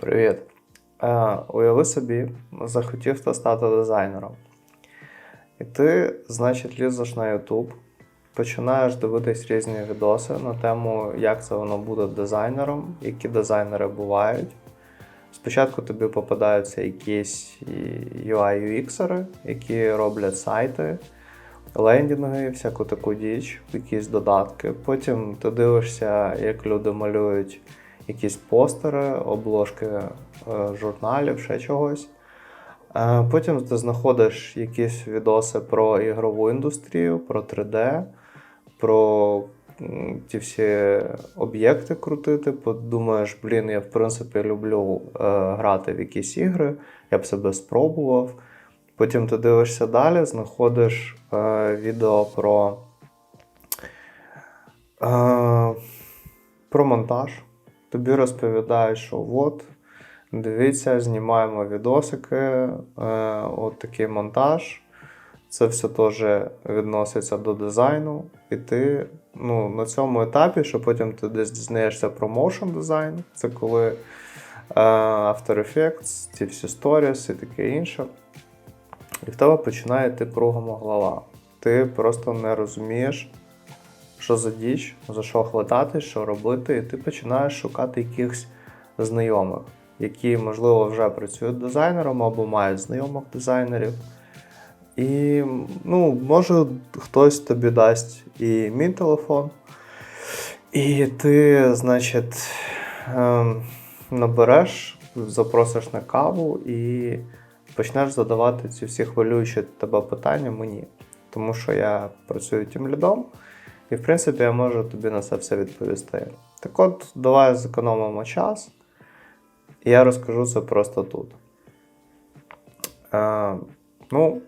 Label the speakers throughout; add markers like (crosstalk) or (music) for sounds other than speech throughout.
Speaker 1: Привіт. Е, уяви собі, захотів ти стати дизайнером. І ти, значить, лізеш на YouTube, починаєш дивитись різні відоси на тему, як це воно буде дизайнером, які дизайнери бувають. Спочатку тобі попадаються якісь UI UX, які роблять сайти, лендінги, всяку таку діч, якісь додатки. Потім ти дивишся, як люди малюють якісь постери, обложки е, журналів, ще чогось. Е, Потім ти знаходиш якісь відоси про ігрову індустрію, про 3D, про ті всі об'єкти крутити. Подумаєш, блін, я в принципі люблю е, грати в якісь ігри, я б себе спробував. Потім ти дивишся далі, знаходиш відео про, про монтаж. Тобі розповідають, що от, дивіться, знімаємо відосики, е, от такий монтаж. Це все теж відноситься до дизайну. І ти ну, на цьому етапі, що потім ти десь дізнаєшся про motion дизайн, це коли е, After Effects, ці всі stories і таке інше. І в тебе починає йти кругом голова. Ти просто не розумієш, що за діч, за що хватати, що робити, і ти починаєш шукати якихось знайомих, які, можливо, вже працюють дизайнером або мають знайомих дизайнерів. І ну, може хтось тобі дасть і мій телефон, і ти, значить, ем, набереш, запросиш на каву і почнеш задавати ці всі хвилюючі тебе питання мені. Тому що я працюю тим лідом, і в принципі я можу тобі на це все відповісти. Так от, давай зекономимо час, і я розкажу це просто тут. Е, ну,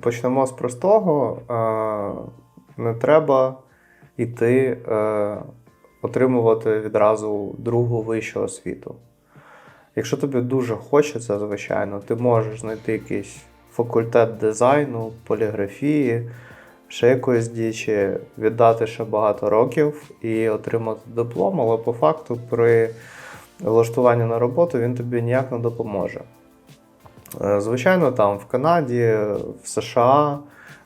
Speaker 1: почнемо з простого. Е, не треба йти е, отримувати відразу другу вищу освіту. Якщо тобі дуже хочеться, звичайно, ти можеш знайти якийсь факультет дизайну, поліграфії, ще якоїсь дічі, віддати ще багато років і отримати диплом, але по факту при влаштуванні на роботу він тобі ніяк не допоможе. Е, Звичайно, там в Канаді, в США,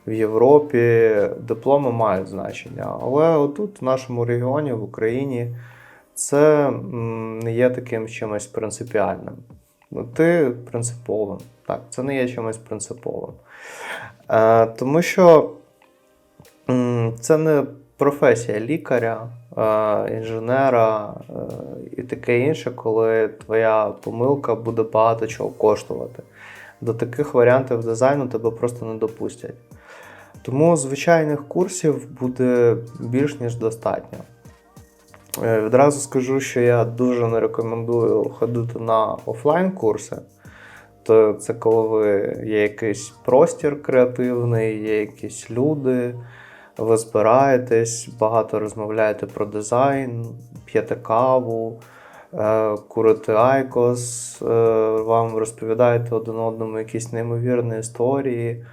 Speaker 1: в Європі дипломи мають значення. Але отут, в нашому регіоні, в Україні, це не є таким чимось принципіальним. Ну, ти принциповим. Так, це не є чимось принциповим. Е, тому що це не професія лікаря, інженера е, і таке інше, коли твоя помилка буде багато чого коштувати. До таких варіантів дизайну тебе просто не допустять. Тому звичайних курсів буде більш ніж достатньо. Е, Відразу скажу, що я дуже не рекомендую ходити на офлайн курси. То це коли є якийсь простір креативний, є якісь люди, ви збираєтесь, багато розмовляєте про дизайн, п'єте каву, е, курите айкос, е, вам розповідаєте один одному якісь неймовірні історії.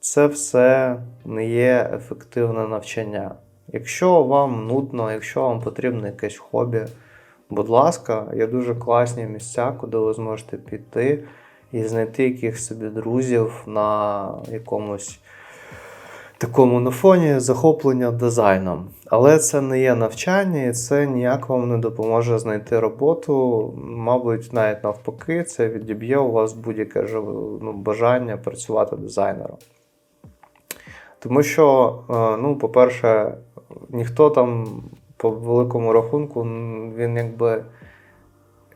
Speaker 1: Це все не є ефективне навчання. Якщо вам нудно, якщо вам потрібно якесь хобі, будь ласка, є дуже класні місця, куди ви зможете піти і знайти якихось собі друзів на якомусь такому на фоні захоплення дизайном. Але це не є навчання, і це ніяк вам не допоможе знайти роботу. Мабуть, навіть навпаки, це відіб'є у вас будь-яке ну, бажання працювати дизайнером. Тому що, е, ну, по-перше, ніхто там по великому рахунку, він якби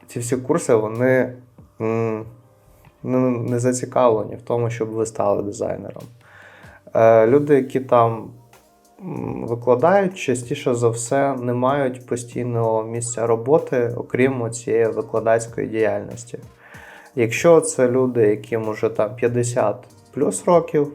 Speaker 1: ці всі курси, вони ну, не зацікавлені в тому, щоб ви стали дизайнером. Е, Люди, які там викладають, частіше за все не мають постійного місця роботи, окрім цієї викладацької діяльності. Якщо це люди, яким уже там 50 плюс років,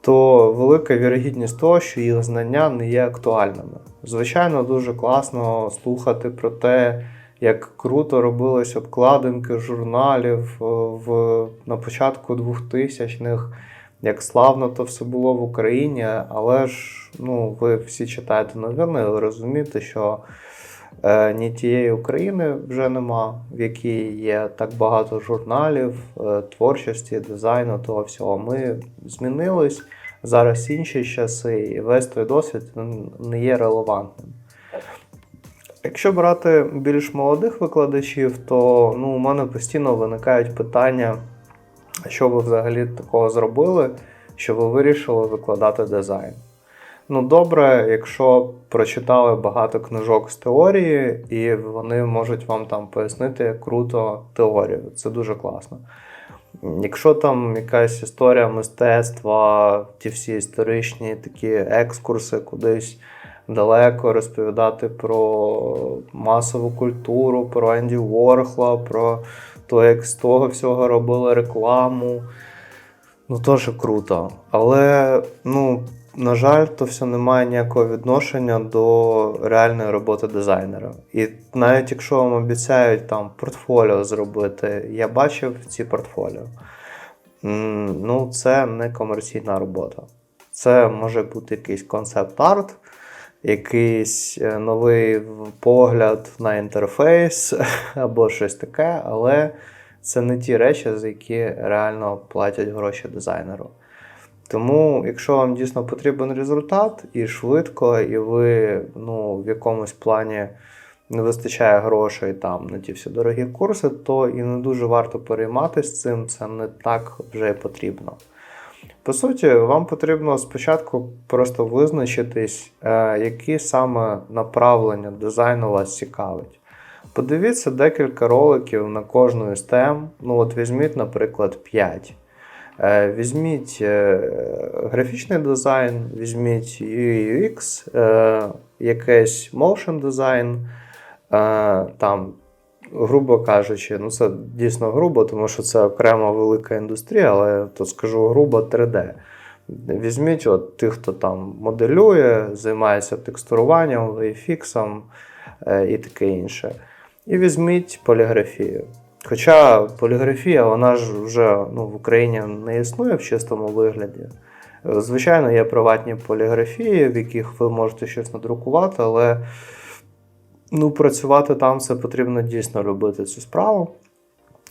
Speaker 1: то велика вірогідність того, що їх знання не є актуальними. Звичайно, дуже класно слухати про те, як круто робились обкладинки журналів е, в, на початку 2000-х, як славно то все було в Україні, але ж ну, ви всі читаєте новини, ви розумієте, що е, ні тієї України вже нема, в якій є так багато журналів, е, творчості, дизайну, того всього. Ми змінились. Зараз інші часи, і весь той досвід не є релевантним. Якщо брати більш молодих викладачів, то ну, у мене постійно виникають питання, що ви взагалі такого зробили, що ви вирішили викладати дизайн. Ну, добре, якщо прочитали багато книжок з теорії, і вони можуть вам там пояснити круто теорію. Це дуже класно. Якщо там якась історія мистецтва, ті всі історичні такі екскурси кудись далеко розповідати про масову культуру, про Енді Ворхла, про те, як з того всього робили рекламу. Ну, теж круто. Але, ну, на жаль, то все не має ніякого відношення до реальної роботи дизайнера. І навіть якщо вам обіцяють там портфоліо зробити, я бачив ці портфоліо. Ну, це не комерційна робота. Це може бути якийсь концепт-арт, якийсь е, новий погляд на інтерфейс (laughs) або щось таке, але це не ті речі, за які реально платять гроші дизайнеру. Тому, якщо вам дійсно потрібен результат і швидко, і ви ну, в якомусь плані не вистачає грошей там на ті всі дорогі курси, то і не дуже варто перейматися цим, це не так вже й потрібно. По суті, вам потрібно спочатку просто визначитись, е, які саме направлення дизайну вас цікавить. Подивіться декілька роликів на кожну з тем. Ну, от візьміть, наприклад, 5. Е, Візьміть е, графічний дизайн, візьміть UX, якийсь motion дизайн, там, грубо кажучи, ну це дійсно грубо, тому що це окрема велика індустрія, але то скажу грубо 3D. Візьміть от тих, хто там моделює, займається текстуруванням, VFX е, і таке інше. І візьміть поліграфію. Хоча поліграфія, вона ж вже ну, в Україні не існує в чистому вигляді. Звичайно, є приватні поліграфії, в яких ви можете щось надрукувати, але ну, працювати там це потрібно дійсно любити цю справу.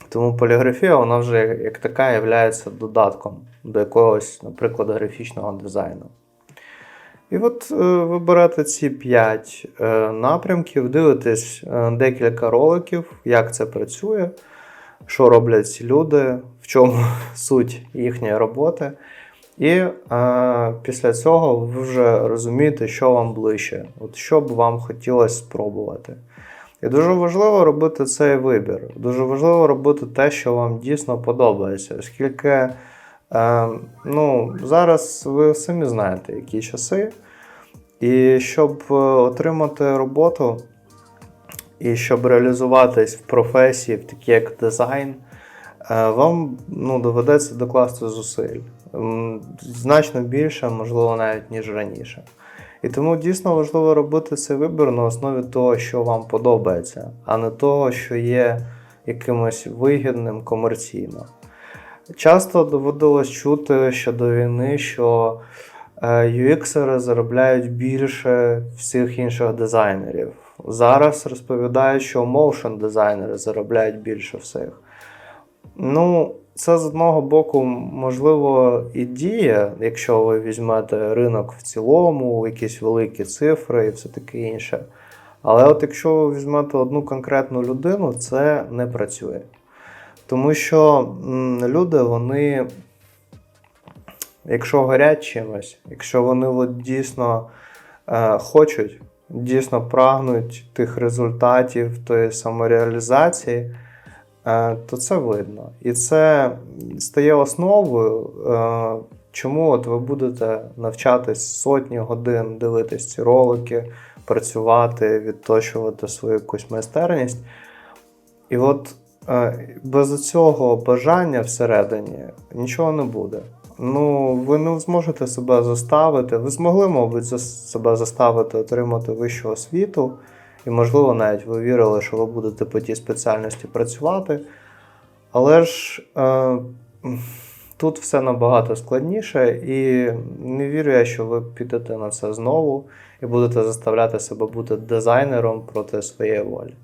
Speaker 1: Тому поліграфія, вона вже як- така є додатком до якогось, наприклад, графічного дизайну. І от е, ви берете ці 5 е, напрямків, дивитесь е, декілька роликів, як це працює, що роблять ці люди, в чому (laughs) суть їхньої роботи. І е, після цього ви вже розумієте, що вам ближче, от що б вам хотілося спробувати. І дуже важливо робити цей вибір. Дуже важливо робити те, що вам дійсно подобається, оскільки е, ну, зараз ви самі знаєте, які часи. І щоб е, отримати роботу, і щоб реалізуватись в професії, в такій як дизайн, е, вам ну, доведеться докласти зусиль. Значно більше, можливо, навіть ніж раніше. І тому дійсно важливо робити цей вибір на основі того, що вам подобається, а не того, що є якимось вигідним комерційно. Часто доводилось чути ще до війни, що е, UX заробляють більше всіх інших дизайнерів. Зараз розповідають, що motion дизайнери заробляють більше всіх. Ну, це з одного боку, можливо, і діє, якщо ви візьмете ринок в цілому, якісь великі цифри і все таке інше. Але от якщо ви візьмете одну конкретну людину, це не працює. Тому що люди, вони, якщо горять чимось, якщо вони от дійсно е, хочуть, дійсно прагнуть тих результатів, тої самореалізації, то це видно. І це стає основою, е, чому от ви будете навчатись сотні годин, дивитись ці ролики, працювати, відточувати свою якусь майстерність. І от е, без цього бажання всередині нічого не буде. Ну, ви не зможете себе заставити. Ви змогли, мабуть, себе заставити отримати вищу освіту, і, можливо, навіть ви вірили, що ви будете по тій спеціальності працювати. Але ж е, Тут все набагато складніше, і не вірю я, що ви підете на це знову і будете заставляти себе бути дизайнером проти своєї волі.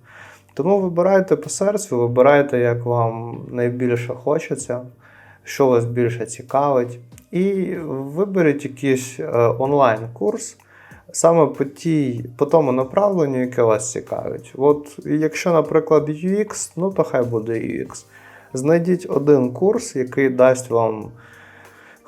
Speaker 1: Тому вибирайте по серцю, вибирайте, як вам найбільше хочеться, що вас більше цікавить, і виберіть якийсь е, онлайн-курс саме по, тій, по тому направленню, яке вас цікавить. От якщо, наприклад, UX, ну то хай буде UX. Знайдіть один курс, який дасть вам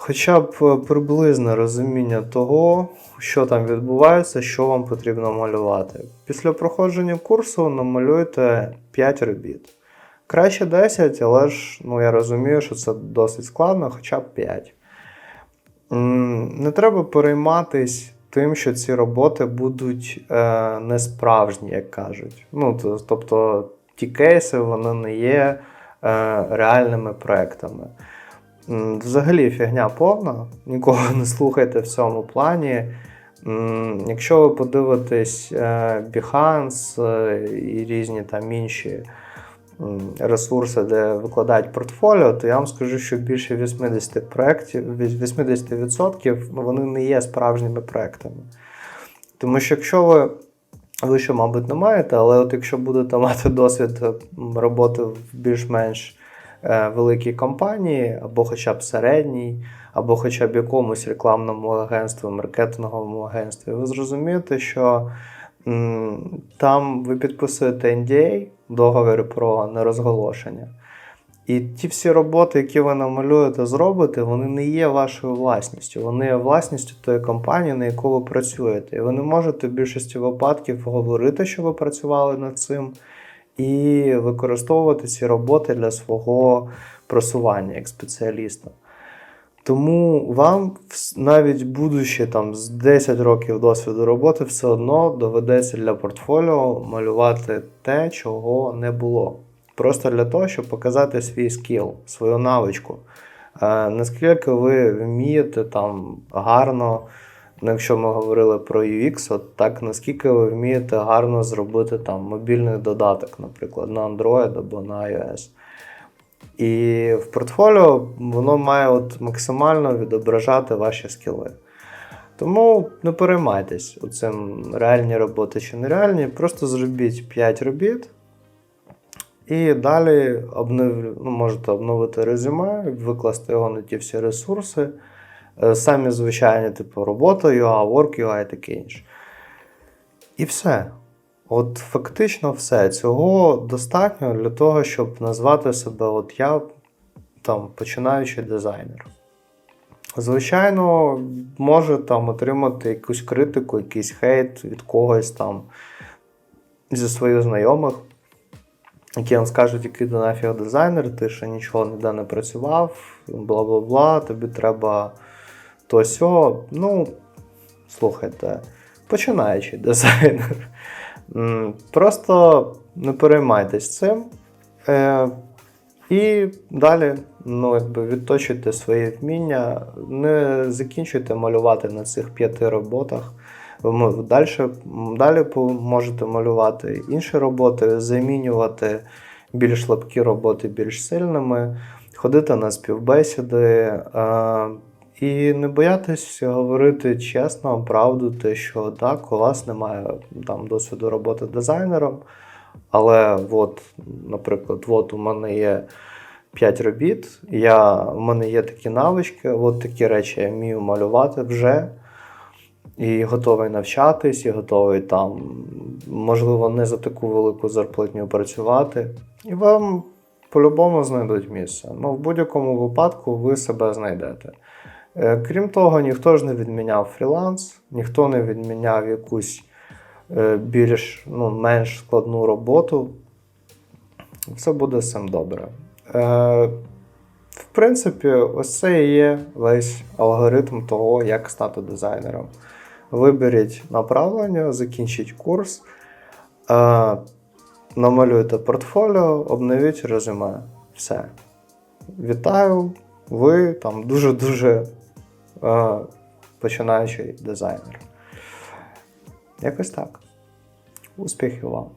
Speaker 1: хоча б приблизне розуміння того, що там відбувається, що вам потрібно малювати. Після проходження курсу намалюйте 5 робіт. Краще 10, але ж ну, я розумію, що це досить складно, хоча б 5. Не треба перейматись тим, що ці роботи будуть е, несправжні, як кажуть. Ну, то- тобто ті кейси вони не є е, реальними проектами. Взагалі фігня повна, нікого не слухайте в цьому плані. Якщо ви подивитесь е, Behance е, і різні там інші ресурси, де викладають портфоліо, то я вам скажу, що більше 80 проєктів, від 80% ну, вони не є справжніми проектами. Тому що якщо ви, ви ще, мабуть, не маєте, але от якщо будете (laughs) мати досвід е, роботи в більш-менш е, великій компанії, або хоча б середній, або хоча б якомусь рекламному агентстві, маркетинговому агентстві, ви зрозумієте, що там ви підписуєте NDA, договір про нерозголошення. І ті всі роботи, які ви намалюєте, зробите, вони не є вашою власністю. Вони є власністю тої компанії, на яку ви працюєте. І ви не можете в більшості випадків говорити, що ви працювали над цим, і використовувати ці роботи для свого просування як спеціаліста. Тому вам, навіть будучи там з 10 років досвіду роботи, все одно доведеться для портфоліо малювати те, чого не було. Просто для того, щоб показати свій скіл, свою навичку. Е, наскільки ви вмієте там гарно, ну, якщо ми говорили про UX, от так наскільки ви вмієте гарно зробити там мобільний додаток, наприклад, на Android або на iOS. І в портфоліо воно має от максимально відображати ваші скіли. Тому не переймайтесь оцим реальні роботи чи нереальні. Просто зробіть 5 робіт. І далі обнов... ну, можете обновити резюме, викласти його на ті всі ресурси. Е, Самі звичайні, типу робота, UA, Work, UA і таке інше. І все. От фактично все. Цього достатньо для того, щоб назвати себе от я там починаючий дизайнер. Звичайно, може там отримати якусь критику, якийсь хейт від когось там зі своїх знайомих, які вам скажуть, який ти нафіг дизайнер, ти ще нічого ніде не працював, бла бла бла, тобі треба то сьо. Ну, слухайте, починаючий дизайнер. Просто не переймайтесь цим. Е, і далі ну, якби відточуйте свої вміння, не закінчуйте малювати на цих п'яти роботах. Ви далі, далі можете малювати інші роботи, замінювати більш слабкі роботи більш сильними, ходити на співбесіди. І не боятись говорити чесно, правду, те, що так, у вас немає там досвіду роботи дизайнером, але от, наприклад, от у мене є 5 робіт, я, у мене є такі навички, от такі речі я вмію малювати вже. І готовий навчатись, і готовий там, можливо, не за таку велику зарплатню працювати. І вам по-любому знайдуть місце. Ну, в будь-якому випадку ви себе знайдете. Е, Крім того, ніхто ж не відміняв фріланс, ніхто не відміняв якусь е, більш ну, менш складну роботу. Все буде з добре. Е, В принципі, ось це і є весь алгоритм того, як стати дизайнером. Виберіть направлення, закінчіть курс, намалюйте портфоліо, обновіть резюме. Все. Вітаю! Ви там дуже-дуже починаючий дизайнер. Якось так. Успіхів вам!